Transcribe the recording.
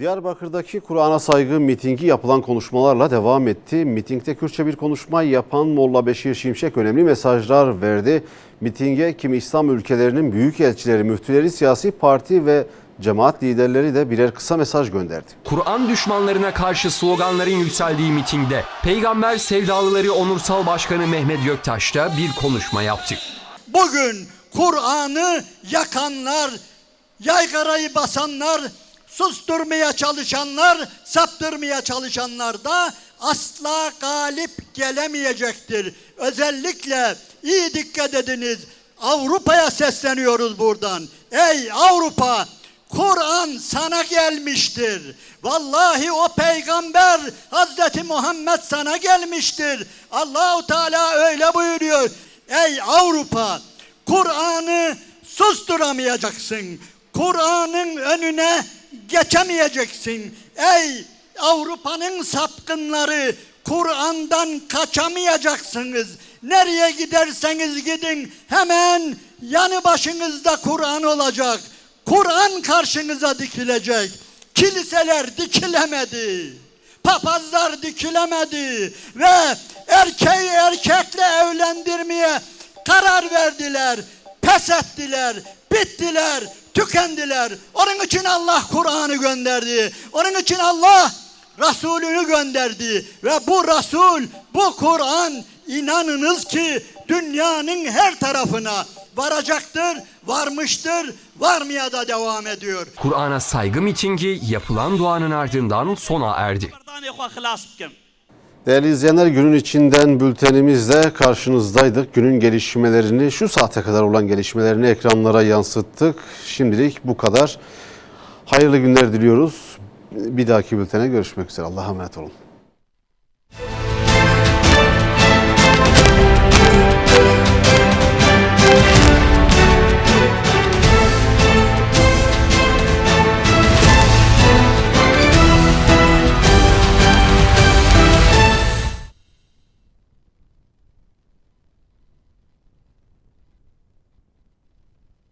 Diyarbakır'daki Kur'an'a saygı mitingi yapılan konuşmalarla devam etti. Mitingde Kürtçe bir konuşma yapan Molla Beşir Şimşek önemli mesajlar verdi. Mitinge kimi İslam ülkelerinin büyük elçileri, müftüleri, siyasi parti ve cemaat liderleri de birer kısa mesaj gönderdi. Kur'an düşmanlarına karşı sloganların yükseldiği mitingde Peygamber Sevdalıları Onursal Başkanı Mehmet Göktaş da bir konuşma yaptı. Bugün Kur'an'ı yakanlar, yaygarayı basanlar, susturmaya çalışanlar, saptırmaya çalışanlar da asla galip gelemeyecektir. Özellikle iyi dikkat ediniz. Avrupa'ya sesleniyoruz buradan. Ey Avrupa! Kur'an sana gelmiştir. Vallahi o peygamber Hazreti Muhammed sana gelmiştir. Allahu Teala öyle buyuruyor. Ey Avrupa! Kur'an'ı susturamayacaksın. Kur'an'ın önüne geçemeyeceksin. Ey Avrupa'nın sapkınları Kur'an'dan kaçamayacaksınız. Nereye giderseniz gidin hemen yanı başınızda Kur'an olacak. Kur'an karşınıza dikilecek. Kiliseler dikilemedi. Papazlar dikilemedi ve erkeği erkekle evlendirmeye karar verdiler. Pes ettiler, bittiler, tükendiler. Onun için Allah Kur'an'ı gönderdi. Onun için Allah Resulünü gönderdi ve bu Resul, bu Kur'an inanınız ki dünyanın her tarafına varacaktır, varmıştır, varmaya da devam ediyor. Kur'an'a saygı mitingi yapılan duanın ardından sona erdi. Değerli izleyenler günün içinden bültenimizle karşınızdaydık. Günün gelişmelerini, şu saate kadar olan gelişmelerini ekranlara yansıttık. Şimdilik bu kadar. Hayırlı günler diliyoruz. Bir dahaki bültene görüşmek üzere. Allah'a emanet olun.